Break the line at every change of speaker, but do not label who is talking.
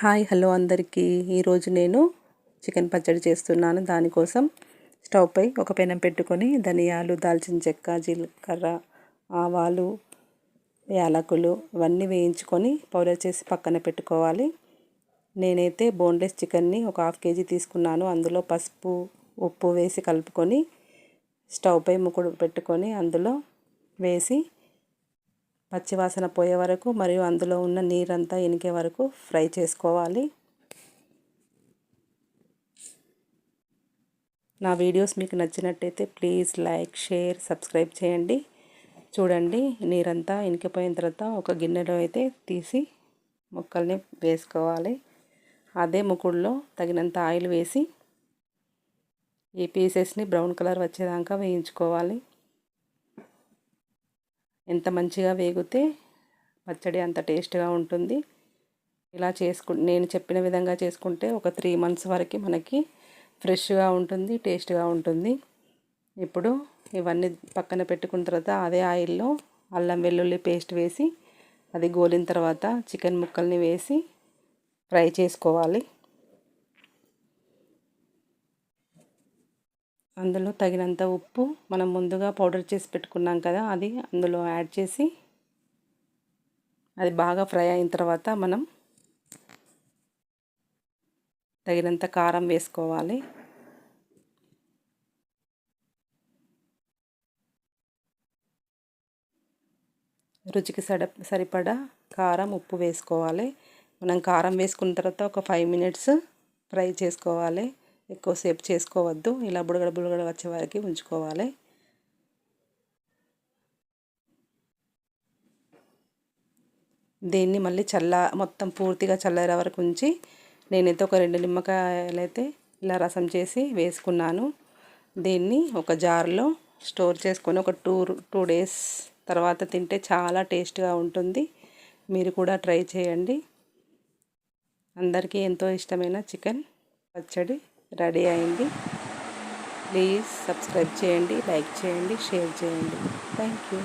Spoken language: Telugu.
హాయ్ హలో అందరికీ. ఈరోజు నేను చికెన్ పచ్చడి చేస్తున్నాను. దానికోసం స్టవ్ పై ఒక పెనం పెట్టుకొని ధనియాలు దాల్చిన చెక్క జీలకర్ర ఆవాలు యాలకులు ఇవన్నీ వేయించుకొని పౌడర్ చేసి పక్కన పెట్టుకోవాలి. నేనైతే బోన్లెస్ చికెన్ని ఒక హాఫ్ కేజీ తీసుకున్నాను. అందులో పసుపు ఉప్పు వేసి కలుపుకొని స్టవ్ పై పెట్టుకొని అందులో వేసి పచ్చివాసన పోయే వరకు మరియు అందులో ఉన్న నీరంతా ఇనికే వరకు ఫ్రై చేసుకోవాలి. నా వీడియోస్ మీకు నచ్చినట్టయితే ప్లీజ్ లైక్ షేర్ సబ్స్క్రైబ్ చేయండి. చూడండి నీరంతా ఇనికిపోయిన తర్వాత ఒక గిన్నెలో అయితే తీసి ముక్కల్ని వేసుకోవాలి. అదే ముకుడులో తగినంత ఆయిల్ వేసి ఈ పీసెస్ని బ్రౌన్ కలర్ వచ్చేదాకా వేయించుకోవాలి. ఎంత మంచిగా వేగితే పచ్చడి అంత టేస్ట్గా ఉంటుంది. ఇలా చేసుకు నేను చెప్పిన విధంగా చేసుకుంటే ఒక త్రీ మంత్స్ వరకు మనకి ఫ్రెష్గా ఉంటుంది టేస్ట్గా ఉంటుంది. ఇప్పుడు ఇవన్నీ పక్కన పెట్టుకున్న తర్వాత అదే ఆయిల్లో అల్లం వెల్లుల్లి పేస్ట్ వేసి అది గోలిన తర్వాత చికెన్ ముక్కల్ని వేసి ఫ్రై చేసుకోవాలి. అందులో తగినంత ఉప్పు మనం ముందుగా పౌడర్ చేసి పెట్టుకున్నాం కదా అది అందులో యాడ్ చేసి అది బాగా ఫ్రై అయిన తర్వాత మనం తగినంత కారం వేసుకోవాలి. రుచికి సడ సరిపడా కారం ఉప్పు వేసుకోవాలి. మనం కారం వేసుకున్న తర్వాత ఒక ఫైవ్ మినిట్స్ ఫ్రై చేసుకోవాలి. ఎక్కువసేపు చేసుకోవద్దు. ఇలా బుడగడ బుడగడ వచ్చే వరకు ఉంచుకోవాలి. దీన్ని మళ్ళీ చల్ల మొత్తం పూర్తిగా చల్లర వరకు ఉంచి నేనైతే ఒక రెండు నిమ్మకాయలు అయితే ఇలా రసం చేసి వేసుకున్నాను. దీన్ని ఒక జార్లో స్టోర్ చేసుకొని ఒక టూ టూ డేస్ తర్వాత తింటే చాలా టేస్ట్గా ఉంటుంది. మీరు కూడా ట్రై చేయండి. అందరికీ ఎంతో ఇష్టమైన చికెన్ పచ్చడి. రెడీ అయింది. ప్లీజ్ సబ్స్క్రైబ్ చేయండి లైక్ చేయండి షేర్ చేయండి. Thank you.